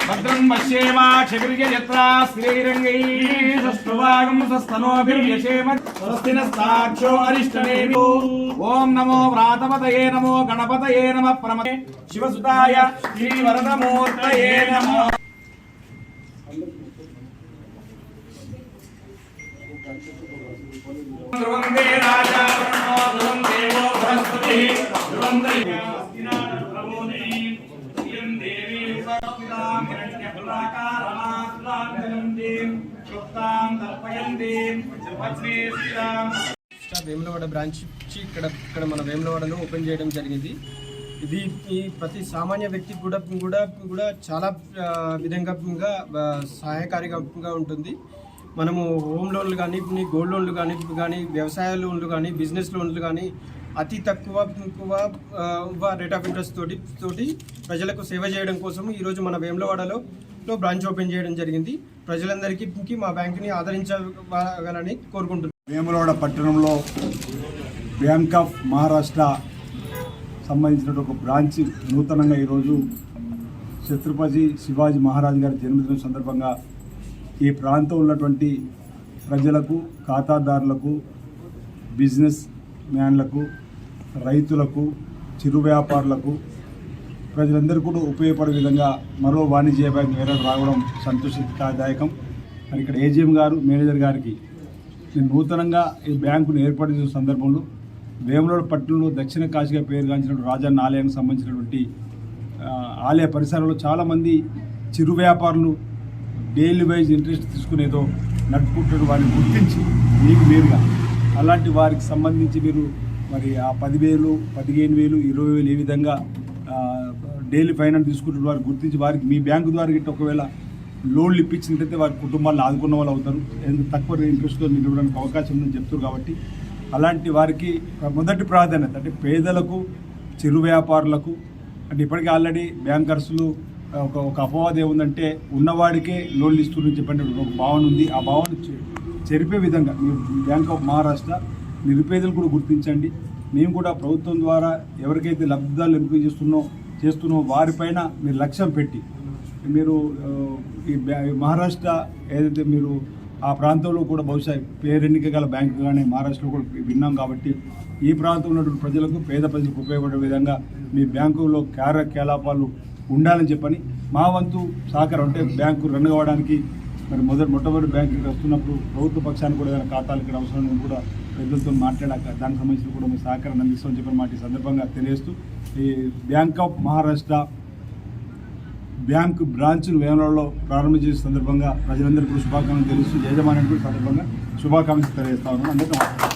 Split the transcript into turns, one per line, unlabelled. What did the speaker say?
భద్రం పశ్యేమాక్షగిర్యజత్రా శ్రీరంగైः సస్తువాగం సస్తనోభిర్యశేమ స్వస్తి నస్తాక్షో అరిష్టనేమి ఓం నమో వ్రాతపతయే నమో గణపతయే నమ ప్రమదే శివసుతాయ శ్రీవరదమూర్తయే నమో. ధ్రువం దే రాజా ధ్రువం దేవో ధ్రువం
వేములవాడ బ్రాంచ్ ఇక్కడ ఇక్కడ మన వేములవాడలో ఓపెన్ చేయడం జరిగింది. ఇది ఈ ప్రతి సామాన్య వ్యక్తికి కూడా కూడా కూడా చాలా విధంగా సహాయకారిగా ఉంటుంది. మనము హోమ్ లోన్లు కానీ గోల్డ్ లోన్లు కానీ కానీ వ్యవసాయ లోన్లు కానీ బిజినెస్ లోన్లు కానీ అతి తక్కువ తక్కువ రేట్ ఆఫ్ ఇంట్రెస్ట్ తోటి తోటి ప్రజలకు సేవ చేయడం కోసం ఈరోజు మన వేములవాడలో లో బ్రాంచ్ ఓపెన్ చేయడం జరిగింది. ప్రజలందరికీ మా బ్యాంకుని ఆదరించగలని కోరుకుంటున్నాను
వేములవాడ పట్టణంలో బ్యాంక్ ఆఫ్ మహారాష్ట్ర సంబంధించిన ఒక బ్రాంచ్ నూతనంగా ఈరోజు ఛత్రపతి శివాజీ మహారాజ్ గారి జన్మదినం సందర్భంగా ఈ ప్రాంతం ఉన్నటువంటి ప్రజలకు ఖాతాదారులకు బిజినెస్ మ్యాన్లకు రైతులకు చిరు వ్యాపారులకు ప్రజలందరూ కూడా ఉపయోగపడే విధంగా మరో వాణిజ్య బ్యాంక్ ఏర్పాటు రావడం సంతోషదాయకం. మరి ఇక్కడ ఏజీఎం గారు మేనేజర్ గారికి నేను నూతనంగా ఈ బ్యాంకును ఏర్పాటు చేసిన సందర్భంలో వేములవాడ పట్టణంలో దక్షిణ కాశీగా పేరుగాంచిన రాజన్న ఆలయానికి సంబంధించినటువంటి ఆలయ పరిసరాల్లో చాలామంది చిరు వ్యాపారులు డైలీ వైజ్ ఇంట్రెస్ట్ తీసుకునేదో నడుపుకుంటున్న వారిని గుర్తించి మీకు మీరుగా అలాంటి వారికి సంబంధించి మీరు మరి ఆ పదివేలు పదిహేను వేలు ఇరవై వేలు ఏ విధంగా డైలీ ఫైనాన్స్ తీసుకుంటున్న వారు గుర్తించి వారికి మీ బ్యాంకు ద్వారా గిట్ట ఒకవేళ లోన్లు ఇప్పించినట్టయితే వారి కుటుంబాలను ఆదుకున్న వాళ్ళు అవుతారు. ఎందుకు తక్కువ ఇంట్రెస్ట్తో నిలవడానికి అవకాశం ఉందని చెప్తారు కాబట్టి అలాంటి వారికి మొదటి ప్రాధాన్యత అంటే పేదలకు చిరు వ్యాపారులకు అంటే ఇప్పటికీ ఆల్రెడీ బ్యాంకర్స్లు ఒక ఒక అపవాదం ఏముందంటే ఉన్నవాడికే లోన్లు ఇస్తున్నారని చెప్పండి ఒక భావన ఉంది. ఆ భావన చె- చెరిపే విధంగా మీరు బ్యాంక్ ఆఫ్ మహారాష్ట్ర నిరుపేదలు కూడా గుర్తించండి. మేము కూడా ప్రభుత్వం ద్వారా ఎవరికైతే లబ్ధిదారులు ఎంపిక చేస్తున్నో చేస్తున్నో వారిపైన మీరు లక్ష్యం పెట్టి మీరు ఈ ఈ మహారాష్ట్ర ఏదైతే మీరు ఆ ప్రాంతంలో కూడా బహుశా పేరెన్నిక గల బ్యాంకు కానీ మహారాష్ట్రలో కూడా విన్నాం కాబట్టి ఈ ప్రాంతంలో ఉన్నటువంటి ప్రజలకు పేద ప్రజలకు ఉపయోగపడే విధంగా మీ బ్యాంకులో కార్యకలాపాలు ఉండాలని చెప్పని మా వంతు సహకారం అంటే బ్యాంకు రన్ కావడానికి మరి మొదటి మొట్టమొదటి బ్యాంకు ఇక్కడ వస్తున్నప్పుడు ప్రభుత్వ పక్షానికి కూడా ఏదైనా ఖాతాలు ఇక్కడ అవసరం కూడా పెద్దలతో మాట్లాడాక దానికి సంబంధించి కూడా మీ సహకారం అందిస్తామని చెప్పిన మాట ఈ సందర్భంగా తెలియజేస్తూ ఈ బ్యాంక్ ఆఫ్ మహారాష్ట్ర బ్యాంకు బ్రాంచ్ను వేమలలో ప్రారంభించే సందర్భంగా ప్రజలందరికీ శుభాకాంక్షలు తెలుస్తూ యజమాని సందర్భంగా శుభాకాంక్షలు తెలియజేస్తా ఉన్నాను. అందరికీ